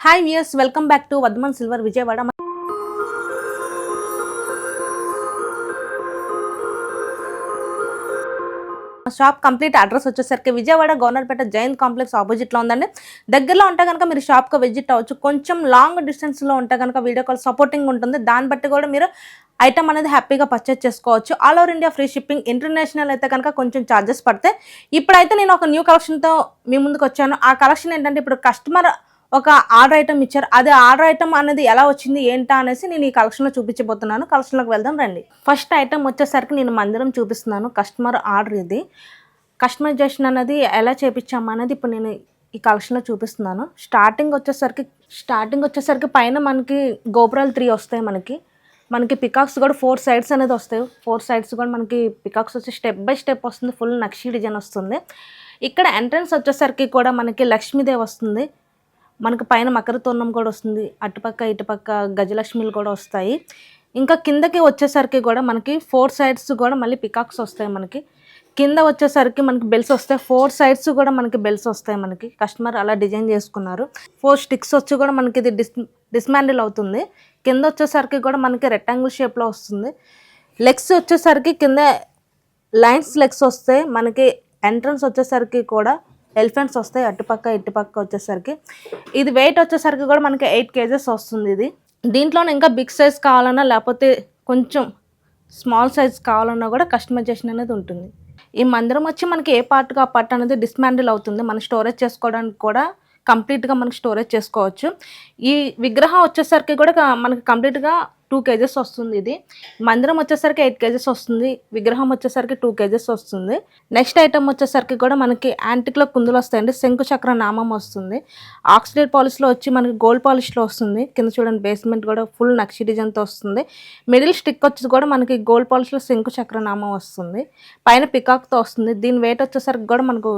Hi viewers welcome back to వద్మన్ silver Vijayawada shop complete address వచ్చేసరికి Vijayawada Governorpet Jain complex ఆపోజిట్లో ఉందండి. దగ్గరలో ఉంటే కనుక మీరు షాప్కి విజిట్ అవ్వచ్చు. కొంచెం లాంగ్ డిస్టెన్స్లో ఉంటే కనుక వీడియో కాల్ సపోర్టింగ్ ఉంటుంది. దాన్ని బట్టి కూడా మీరు ఐటమ్ అనేది హ్యాపీగా పర్చేస్ చేసుకోవచ్చు. All over India free shipping international అయితే కనుక కొంచెం ఛార్జెస్ పడతాయి. ఇప్పుడైతే నేను ఒక న్యూ కలెక్షన్తో మీ ముందుకు వచ్చాను. ఆ కలెక్షన్ ఏంటంటే ఇప్పుడు కస్టమర్ ఒక ఆర్డర్ ఐటమ్ ఇచ్చారు. అది ఆర్డర్ ఐటమ్ అనేది ఎలా వచ్చింది ఏంటా అనేసి నేను ఈ కలెక్షన్లో చూపించబోతున్నాను. కలెక్షన్లోకి వెళ్దాం రండి. ఫస్ట్ ఐటమ్ వచ్చేసరికి నేను మందిరం చూపిస్తున్నాను. కస్టమర్ ఆర్డర్ ఇది. కస్టమైజేషన్ అనేది ఎలా చేపించామనేది ఇప్పుడు నేను ఈ కలెక్షన్లో చూపిస్తున్నాను. స్టార్టింగ్ వచ్చేసరికి స్టార్టింగ్ వచ్చేసరికి పైన మనకి గోపురాలు త్రీ వస్తాయి మనకి. మనకి పికాక్స్ కూడా ఫోర్ సైడ్స్ అనేది వస్తాయి. ఫోర్ సైడ్స్ కూడా మనకి పికాక్స్ వచ్చి స్టెప్ బై స్టెప్ వస్తుంది. ఫుల్ నక్షి డిజైన్ వస్తుంది. ఇక్కడ ఎంట్రన్స్ వచ్చేసరికి కూడా మనకి లక్ష్మీదేవి వస్తుంది. మనకు పైన మకర కూడా వస్తుంది. అటుపక్క ఇటుపక్క గజలక్ష్మిలు కూడా వస్తాయి. ఇంకా కిందకి వచ్చేసరికి కూడా మనకి ఫోర్ సైడ్స్ కూడా మళ్ళీ పికాక్స్ వస్తాయి మనకి. కింద వచ్చేసరికి మనకి బెల్స్ వస్తాయి. ఫోర్ సైడ్స్ కూడా మనకి బెల్స్ వస్తాయి మనకి. కస్టమర్ అలా డిజైన్ చేసుకున్నారు. ఫోర్ స్టిక్స్ వచ్చి కూడా మనకి ఇది డిస్ డిస్మాండిల్ అవుతుంది. కింద వచ్చేసరికి కూడా మనకి రెక్టాంగిల్ షేప్లో వస్తుంది. లెగ్స్ వచ్చేసరికి కింద లైన్స్ లెగ్స్ వస్తాయి. మనకి ఎంట్రన్స్ వచ్చేసరికి కూడా ఎలిఫెంట్స్ వస్తాయి అటుపక్క ఇటుపక్క వచ్చేసరికి. ఇది వెయిట్ వచ్చేసరికి కూడా మనకి ఎయిట్ కేజెస్ వస్తుంది ఇది. దీంట్లోనే ఇంకా బిగ్ సైజ్ కావాలన్నా లేకపోతే కొంచెం స్మాల్ సైజ్ కావాలన్నా కూడా కస్టమైజేషన్ అనేది ఉంటుంది. ఈ మందిరం వచ్చి మనకి ఏ పార్ట్గా ఆ పార్ట్ అనేది డిస్మాండిల్ అవుతుంది. మనం స్టోరేజ్ చేసుకోవడానికి కూడా కంప్లీట్గా మనకి స్టోరేజ్ చేసుకోవచ్చు. ఈ విగ్రహం వచ్చేసరికి కూడా మనకి కంప్లీట్గా టూ కేజెస్ వస్తుంది ఇది. మందిరం వచ్చేసరికి ఎయిట్ కేజెస్ వస్తుంది. విగ్రహం వచ్చేసరికి టూ కేజెస్ వస్తుంది. నెక్స్ట్ ఐటమ్ వచ్చేసరికి కూడా మనకి యాంటిక్లో కుందులు వస్తాయండి. శంకు చక్ర నామం వస్తుంది. ఆక్సిడైడ్ పాలిష్లో వచ్చి మనకి గోల్డ్ పాలిష్లో వస్తుంది. కింద చూడండి బేస్మెంట్ కూడా ఫుల్ నక్షి డిజైన్తో వస్తుంది. మిడిల్ స్టిక్ వచ్చి కూడా మనకి గోల్డ్ పాలిష్లో శంకు చక్ర నామం వస్తుంది. పైన పికాక్తో వస్తుంది. దీని వెయిట్ వచ్చేసరికి కూడా మనకు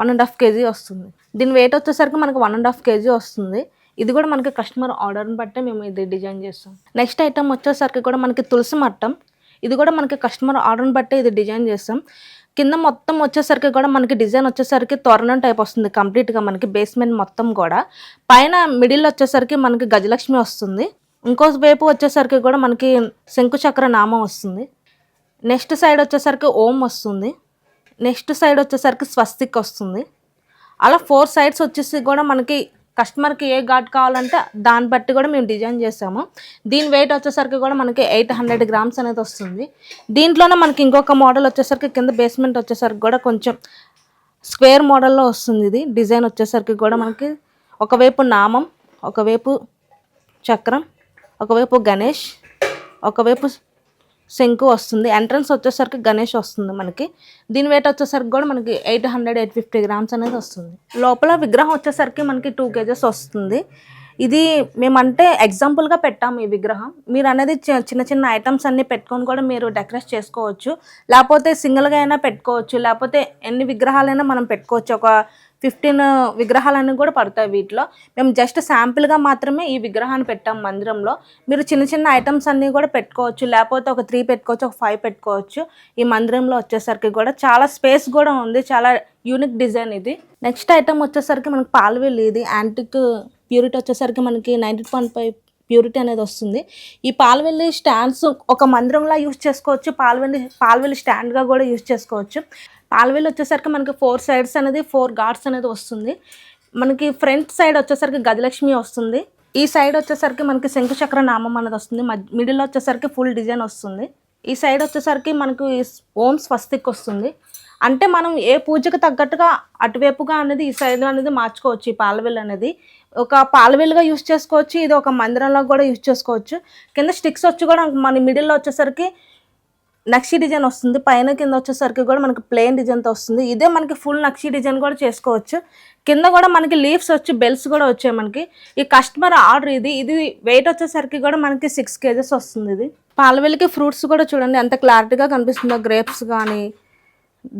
వన్ అండ్ హాఫ్ కేజీ వస్తుంది. దీని వెయిట్ వచ్చేసరికి మనకి వన్ అండ్ హాఫ్ కేజీ వస్తుంది. ఇది కూడా మనకి కస్టమర్ ఆర్డర్ని బట్టే మేము ఇది డిజైన్ చేస్తాం. నెక్స్ట్ ఐటమ్ వచ్చేసరికి కూడా మనకి తులసి మట్టం. ఇది కూడా మనకి కస్టమర్ ఆర్డర్ని బట్టే ఇది డిజైన్ చేస్తాం. కింద మొత్తం వచ్చేసరికి కూడా మనకి డిజైన్ వచ్చేసరికి తోరణం టైప్ వస్తుంది కంప్లీట్గా మనకి బేస్మెంట్ మొత్తం కూడా. పైన మిడిల్ వచ్చేసరికి మనకి గజలక్ష్మి వస్తుంది. ఇంకో వైపు వచ్చేసరికి కూడా మనకి శంకుచక్ర నామం వస్తుంది. నెక్స్ట్ సైడ్ వచ్చేసరికి ఓం వస్తుంది. నెక్స్ట్ సైడ్ వచ్చేసరికి స్వస్తిక్ వస్తుంది. అలా ఫోర్ సైడ్స్ వచ్చేసి కూడా మనకి కస్టమర్కి ఏ ఘాట్ కావాలంటే దాన్ని బట్టి కూడా మేము డిజైన్ చేసాము. దీని వెయిట్ వచ్చేసరికి కూడా మనకి ఎయిట్ హండ్రెడ్ గ్రామ్స్ అనేది వస్తుంది. దీంట్లోనే మనకి ఇంకొక మోడల్ వచ్చేసరికి కింద బేస్మెంట్ వచ్చేసరికి కూడా కొంచెం స్క్వేర్ మోడల్లో వస్తుంది ఇది. డిజైన్ వచ్చేసరికి కూడా మనకి ఒకవైపు నామం ఒకవైపు చక్రం ఒకవైపు గణేష్ ఒకవైపు శంకు వస్తుంది. ఎంట్రన్స్ వచ్చేసరికి గణేష్ వస్తుంది మనకి. దీని వెయిట్ వచ్చేసరికి కూడా మనకి eight hundred eight fifty grams అనేది వస్తుంది. లోపల విగ్రహం వచ్చేసరికి మనకి టూ కేజెస్ వస్తుంది. ఇది మేమంటే ఎగ్జాంపుల్గా పెట్టాము ఈ విగ్రహం. మీరు అనేది చి- చిన్న చిన్న ఐటమ్స్ అన్నీ పెట్టుకొని కూడా మీరు డెకరేట్ చేసుకోవచ్చు. లేకపోతే సింగిల్గా అయినా పెట్టుకోవచ్చు. లేకపోతే ఎన్ని విగ్రహాలైనా మనం పెట్టుకోవచ్చు. ఒక ఫిఫ్టీన్ విగ్రహాలన్నీ కూడా పడతాయి వీటిలో. మేము జస్ట్ శాంపుల్గా మాత్రమే ఈ విగ్రహాన్ని పెట్టాం మందిరంలో. మీరు చిన్న చిన్న ఐటమ్స్ అన్నీ కూడా పెట్టుకోవచ్చు. లేకపోతే ఒక త్రీ పెట్టుకోవచ్చు ఒక ఫైవ్ పెట్టుకోవచ్చు. ఈ మందిరంలో వచ్చేసరికి కూడా చాలా స్పేస్ కూడా ఉంది. చాలా యూనిక్ డిజైన్ ఇది. నెక్స్ట్ ఐటమ్ వచ్చేసరికి మనకి పాలవెల్లి ఇది. యాంటిక్ ప్యూరిటీ వచ్చేసరికి మనకి నైంటీ పాయింట్ ఫైవ్ ప్యూరిటీ అనేది వస్తుంది. ఈ పాల్వెల్లి స్టాండ్స్ ఒక మందిరంలా యూస్ చేసుకోవచ్చు. పాల్వెల్లి పాల్వెల్లి స్టాండ్గా కూడా యూస్ చేసుకోవచ్చు. పాలవెల్లి వచ్చేసరికి మనకి ఫోర్ సైడ్స్ అనేది ఫోర్ గార్డ్స్ అనేది వస్తుంది. మనకి ఫ్రంట్ సైడ్ వచ్చేసరికి గజలక్ష్మి వస్తుంది. ఈ సైడ్ వచ్చేసరికి మనకి శంకుచక్ర నామం అనేది వస్తుంది. మిడిల్ వచ్చేసరికి ఫుల్ డిజైన్ వస్తుంది. ఈ సైడ్ వచ్చేసరికి మనకి ఓం స్వస్తిక్ వస్తుంది. అంటే మనం ఏ పూజకు తగ్గట్టుగా అటువైపుగా అనేది ఈ సైడ్ అనేది మార్చుకోవచ్చు ఈ పాలవెల్ అనేది. ఒక పాలవెల్గా యూస్ చేసుకోవచ్చు. ఇది ఒక మందిరంలో కూడా యూస్ చేసుకోవచ్చు. కింద స్టిక్స్ వచ్చి కూడా మన మిడిల్లో వచ్చేసరికి నక్షి డిజైన్ వస్తుంది. పైన కింద వచ్చేసరికి కూడా మనకి ప్లెయిన్ డిజైన్తో వస్తుంది. ఇదే మనకి ఫుల్ నక్షి డిజైన్ కూడా చేసుకోవచ్చు. కింద కూడా మనకి లీవ్స్ వచ్చి బెల్స్ కూడా వచ్చాయి మనకి. ఈ కస్టమర్ ఆర్డర్ ఇది. ఇది వెయిట్ వచ్చేసరికి కూడా మనకి సిక్స్ కేజెస్ వస్తుంది ఇది. పాలవెల్లికి ఫ్రూట్స్ కూడా చూడండి. ఎంత క్లారిటీగా కనిపిస్తుందో. గ్రేప్స్ కానీ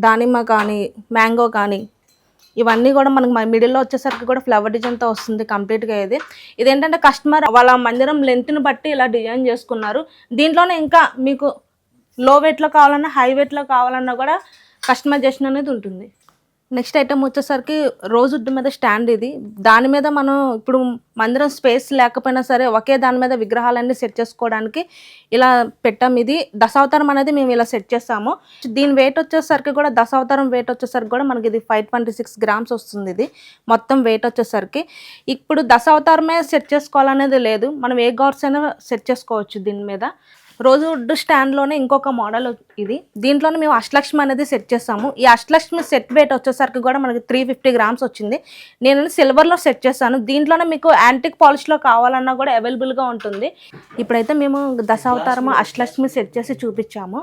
దానిమ్మ కానీ మ్యాంగో కానీ. ఇవన్నీ కూడా మనకి మిడిల్లో వచ్చేసరికి కూడా ఫ్లవర్ డిజైన్తో వస్తుంది కంప్లీట్గా ఇది. ఇదేంటంటే కస్టమర్ వాళ్ళ మందిరం లెంత్ని బట్టి ఇలా డిజైన్ చేసుకున్నారు. దీంట్లోనే ఇంకా మీకు లో వెయిట్లో కావాలన్నా హై వెయిట్లో కావాలన్నా కూడా కస్టమైజేషన్ అనేది ఉంటుంది. నెక్స్ట్ ఐటమ్ వచ్చేసరికి రోజుడ్డు మీద స్టాండ్ ఇది. దాని మీద మనం ఇప్పుడు మందిరం స్పేస్ లేకపోయినా సరే ఒకే దాని మీద విగ్రహాలన్నీ సెట్ చేసుకోవడానికి ఇలా పెట్టాం. ఇది దశావతారం అనేది మేము ఇలా సెట్ చేస్తాము దీని వెయిట్ వచ్చేసరికి కూడా దశావతారం వెయిట్ వచ్చేసరికి కూడా మనకి ఇది ఫైవ్ ట్వంటీ సిక్స్ గ్రామ్స్ వస్తుంది ఇది. మొత్తం వెయిట్ వచ్చేసరికి ఇప్పుడు దశావతారమే సెట్ చేసుకోవాలనేది లేదు. మనం ఏ గాడ్స్ అయినా సెట్ చేసుకోవచ్చు దీని మీద. రోజు వుడ్ స్టాండ్లోనే ఇంకొక మోడల్ ఇది. దీంట్లోనే మేము అష్టలక్ష్మి అనేది సెట్ చేస్తాము. ఈ అష్టలక్ష్మి సెట్ వెయిట్ వచ్చేసరికి కూడా మనకి త్రీ ఫిఫ్టీ గ్రామ్స్ వచ్చింది. నేను సిల్వర్లో సెట్ చేస్తాను. దీంట్లోనే మీకు యాంటిక్ పాలిష్లో కావాలన్నా కూడా అవైలబుల్గా ఉంటుంది. ఇప్పుడైతే మేము దశావతారం అష్టలక్ష్మి సెట్ చేసి చూపించాము.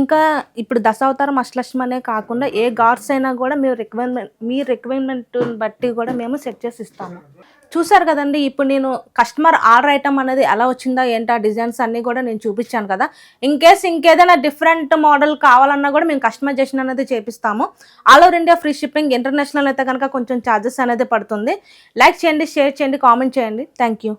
ఇంకా ఇప్పుడు దశావతారం అష్టలక్ష్మి అనే కాకుండా ఏ గాడ్స్ అయినా కూడా మీరు రిక్వైర్మెంట్ మీ రిక్వైర్మెంట్ బట్టి కూడా మేము సెట్ చేసి ఇస్తాము. చూసారు కదండి ఇప్పుడు నేను కస్టమర్ ఆర్డర్ ఐటమ్ అనేది ఎలా వచ్చిందా ఏంటా డిజైన్స్ అన్నీ కూడా నేను చూపించాను కదా. ఇన్ కేస్ ఇంకేదైనా డిఫరెంట్ మోడల్ కావాలన్నా కూడా మేము కస్టమైజేషన్ అనేది చేపిస్తాము. All over India free shipping international అయితే కనుక కొంచెం ఛార్జెస్ అనేది పడుతుంది. లైక్ చేయండి షేర్ చేయండి కామెంట్ చేయండి. Thank you